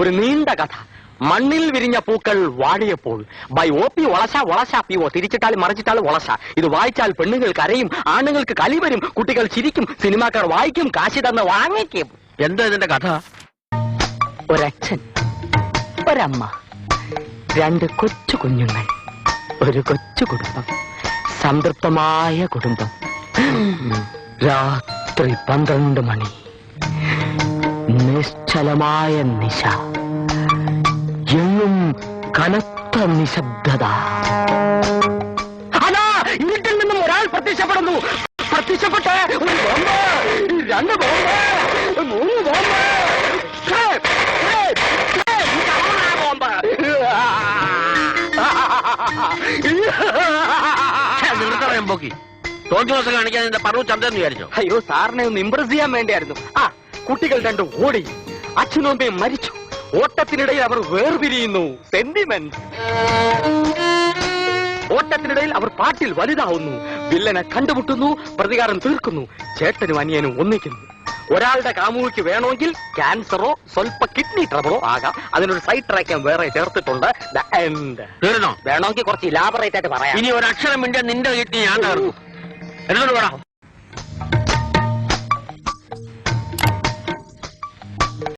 ഒരു നീണ്ട കഥ. മണ്ണിൽ വിരിഞ്ഞ പൂക്കൾ വാടിയപ്പോൾ by O P വളശ വളശ P O തിരിച്ചിട്ടാൽ മറിച്ചിട്ടാൽ വളശ ഇത് വായിച്ചാൽ പെണ്ണുങ്ങൾ കരയും ആണുങ്ങൾക്ക് കലി വരും കുട്ടികൾ ചിരിക്കും സിനിമാക്കാർ വായിക്കും കാശി തന്ന് വാങ്ങിക്കും. എന്താ ഇതിന്റെ കഥ? ഒരച്ഛൻ ഒരമ്മ രണ്ട് കൊച്ചു കുഞ്ഞുങ്ങൾ ഒരു കൊച്ചു കുടുംബം സംതൃപ്തമായ കുടുംബം. രാത്രി പന്ത്രണ്ട് മണി. നിശ്ചലമായ നിശ. എങ്ങും കനത്ത നിശബ്ദത. അതാ ഇരുട്ടിൽ നിന്നും ഒരാൾ പ്രത്യക്ഷപ്പെടുന്നു. പ്രത്യക്ഷപ്പെട്ട് ഒരു ബോംബ് രണ്ട് ബോംബ് മൂന്ന് ബോംബ്. നിർത്തറയാൻ പോക്കി. തോറ്റു ദിവസം കാണിക്കാൻ നിന്റെ പറവു ചന്ദ്രൻ വിചാരിച്ചോ? അയ്യോ സാറിനെ ഒന്ന് ഇംപ്രസ് ചെയ്യാൻ വേണ്ടിയായിരുന്നു. ആ കുട്ടികൾ രണ്ടും ഓടി. അച്ഛനും അമ്മയും മരിച്ചു. ഓട്ടത്തിനിടയിൽ അവർ വേർപിരിയുന്നു. സെന്റിമെന്റ് ഓട്ടത്തിനിടയിൽ അവർ പാട്ടിൽ വലുതാവുന്നു. വില്ലനെ കണ്ടുമുട്ടുന്നു. പ്രതികാരം തീർക്കുന്നു. ചേട്ടനും അനിയനും ഒന്നിക്കുന്നു. ഒരാളുടെ കാമുകിക്ക് വേണമെങ്കിൽ ക്യാൻസറോ സ്വൽപ്പ കിഡ്നി ട്രബിളോ ആകാം. അതിനൊരു സൈഡ് ട്രാക്കാൻ വേറെ ചേർത്തിട്ടുണ്ട്. വേണമെങ്കിൽ കുറച്ച് ഇലാബറേറ്റ് ആയിട്ട് പറയാം. ഇനി ഒരക്ഷരം മിണ്ടിയ നിന്റെ കിഡ്നി ഞാൻ എന്നോട് പറ.